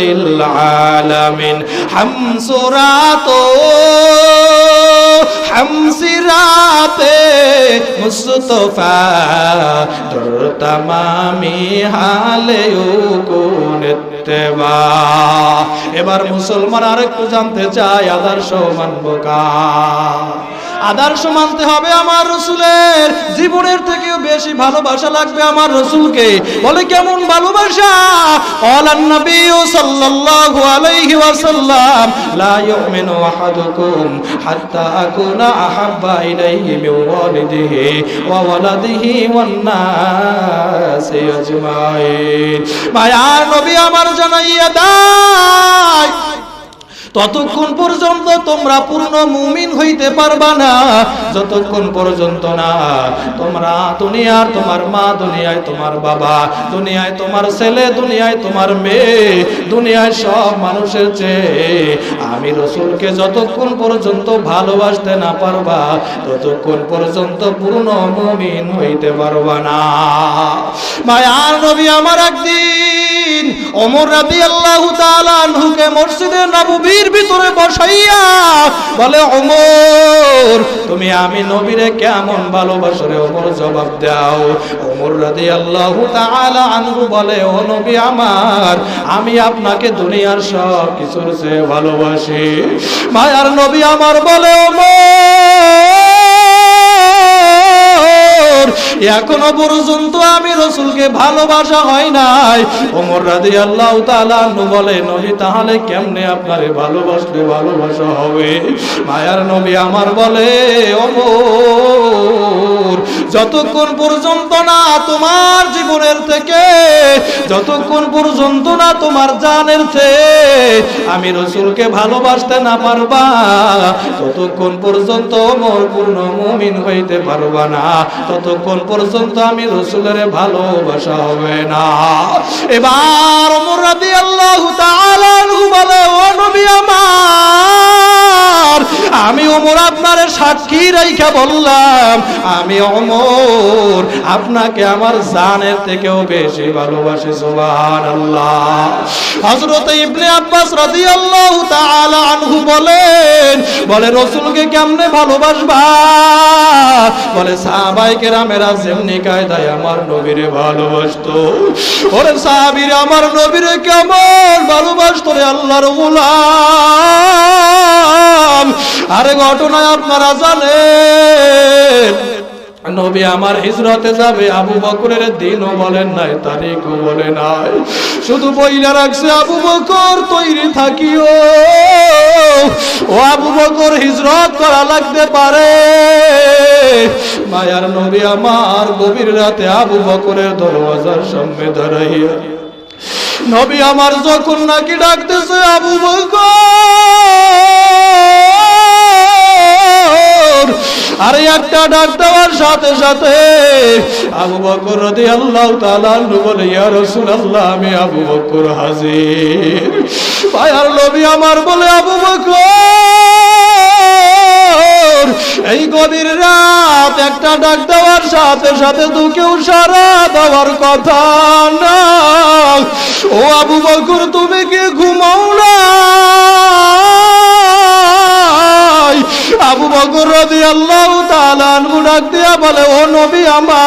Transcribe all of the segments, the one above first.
للعالمين. حمص راتو হামসিরাতে মুস্তফা দর তামামি হালে এবার মুসলমান আরেকটু জানতে চায় আদর্শ মানবো কা আদর্শ মানতে হবে আমার রসুলের। জীবনের থেকেও বেশি ভালোবাসা লাগবে আমার রসুলকে। বলে কেমন ভালোবাসা? লা আকুনা আহাব্বা ইলাইহি মিন ওয়ালিদিহি ওয়া ওয়ালাদিহি ওয়ান নাসি আজমাইন। মায়ার নবী আমার জানাইয়া দেয় ততক্ষণ পর্যন্ত তোমরা পূর্ণ মুমিন হইতে পারবা না। যতক্ষণ পর্যন্ত না, তোমরা দুনিয়ার তোমার মা, দুনিয়ায় তোমার বাবা, দুনিয়ায় তোমার ছেলে, দুনিয়ায় তোমার মেয়ে, দুনিয়ায় সব মানুষের চেয়ে আমি রসুলকে যতক্ষণ পর্যন্ত ভালোবাসতে না পারবা, ততক্ষণ পর্যন্ত পূর্ণ মুমিন হইতে পারবা না। মায়ার নবী আমার একদিন অমর রাদি আল্লাহ ভিতরে বসাইয়া বলে অমর তুমি আমি নবীরে কেমন ভালোবাসো রে? অমর জবাব দাও। অমর রাদি আল্লাহ আনহু বলে, ও নবী আমার, আমি আপনাকে দুনিয়ার সব কিছুর চেয়ে ভালোবাসি। মায়ার নবী আমার বলে অমর এখনও পর্যন্ত আমি রসুলকে ভালোবাসা হয় নাই। ওমর রাদি আল্লাহ তালু বলে, নবী, তাহলে কেমনে আপনারে ভালোবাসলে ভালোবাসা হবে? মায়ার নবী আমার বলে, ওমর, যতক্ষণ পর্যন্ত না তোমার জীবনের থেকে, যতক্ষণ পর্যন্ত না তোমার জানের থেকে আমি রসুলকে ভালোবাসতে না পারবা, ততক্ষণ পর্যন্ত মোর পূর্ণ মুমিন হইতে পারবা না। ততক্ষণ পর্যন্ত আমি রসুলের ভালোবাসা হবে না। এবার মুরাদি আল্লাহ বলে, ও নবী আমার, আমি ওমর আপনার সাক্ষী রেখা বললাম, আমি অমর আপনাকে আমার জানের থেকেও বেশি ভালোবাসি সুবহান আল্লাহ হযরত ইবনে আব্বাস রাদিয়াল্লাহু তাআলা আনহু বলেন, বলে, রসুলকে কেমনে ভালোবাসবা? বলে, সাহাবাই কেরামেরা যেমনি কায়দায় আমার নবীরে ভালোবাসতো। ওরে সাহাবীরা, আমার নবীরে কেমন ভালোবাসতো রে আল্লাহর গোলাম। আরে ঘটনায় আপনারা জানেন, নবী আমার হিজরতে যাবে, আবু বকরের দিনও বলেন নাই, তারিখও বলে নাই। শুধু বইলা রাখছে, আবু বকর তৈরি থাকিও। ও আবু বকর হিজরত করা লাগতে পারে। মায়ার নবী আমার গভীর রাতে আবু বকরের দরওয়াজার সামনে দাঁড়াইয়া। নবী আমার যখন নাকি ডাকতেছে আবু বকর একটা ডাক দেওয়ার সাথে সাথে আবু বকর রদি আল্লাহ তাআলা বলে, ইয়া রাসূলুল্লাহ, আমি আবু বকর হাজির। ভাইয়ার নবী আমার বলে, আবু বকর, এই গভীর রাত একটা ডাক দেওয়ার সাথে সাথে তো কেউ সারা দেওয়ার কথা না। ও আবু বকর তুমি রাদিয়াল্লাহু ডাক দিয়া বলে, ও নবী আমার,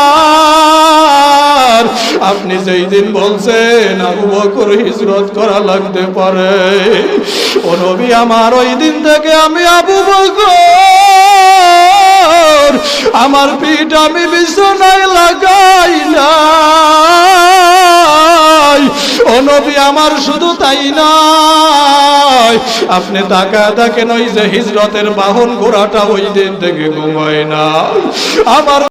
আপনি যেই দিন বলছেন আবু বকর হিজরত করা লাগতে পারে। ও নবী আমার, ওই দিন থেকে আমি আবু বকর, আমার পিঠ আমি বিছানায় লাগাই না ও নবী আমার, শুধু তাই নয় আপনি তাকা দেখেন ওই যে হিজরতের বাহন ঘোড়াটা ওই দিন থেকে ঘুমায় না। আমার